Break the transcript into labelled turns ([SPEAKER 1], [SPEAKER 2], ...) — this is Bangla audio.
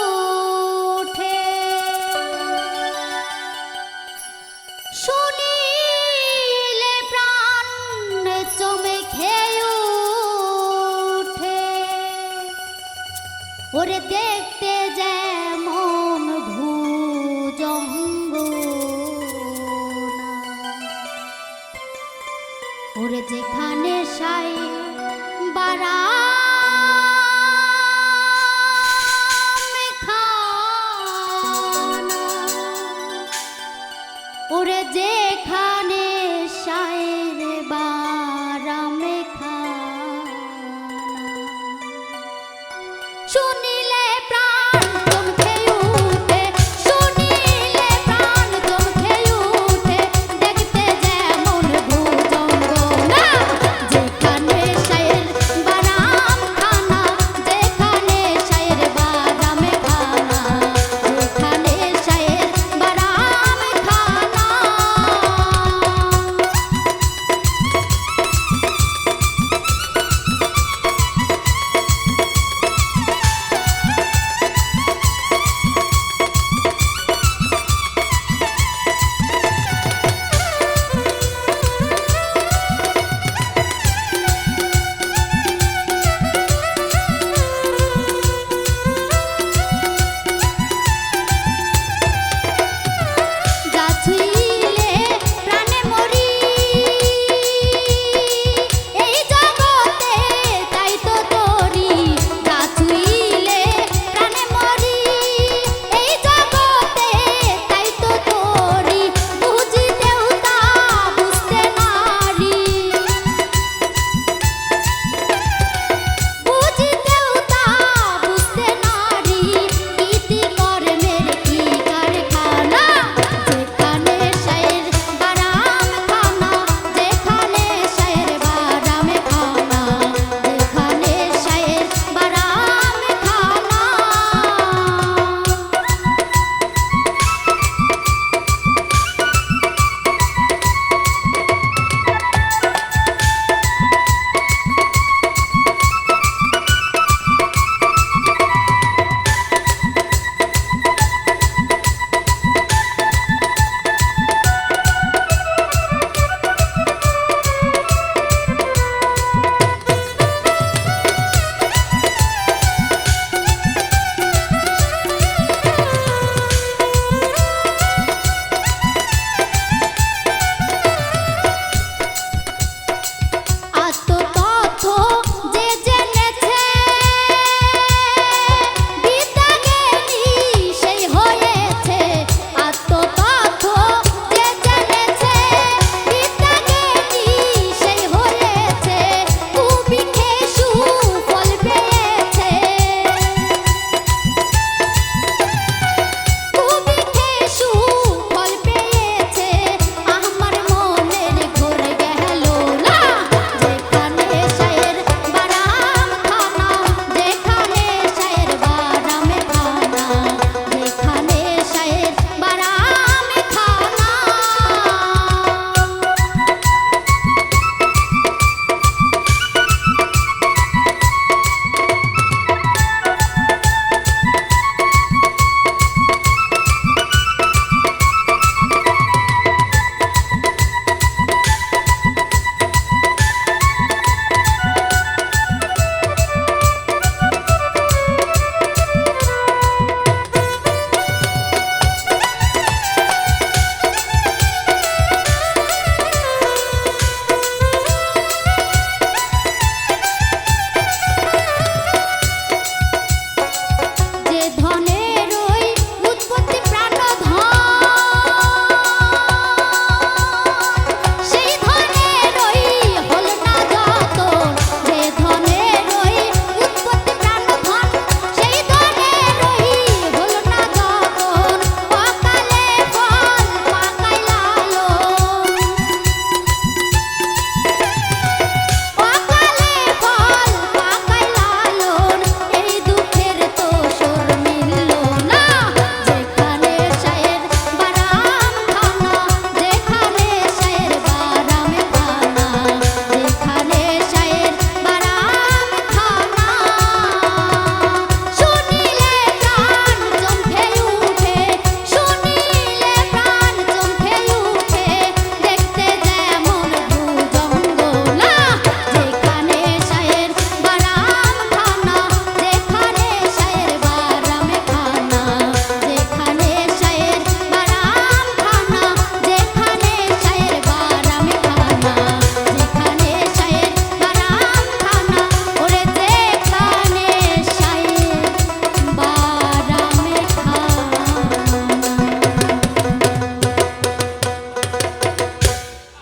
[SPEAKER 1] ওঠে শুনিলে প্রাণ চমে ওঠে ওরে দেখতে ওরে যেখানে সাই বাড়া যেখানে সায়ের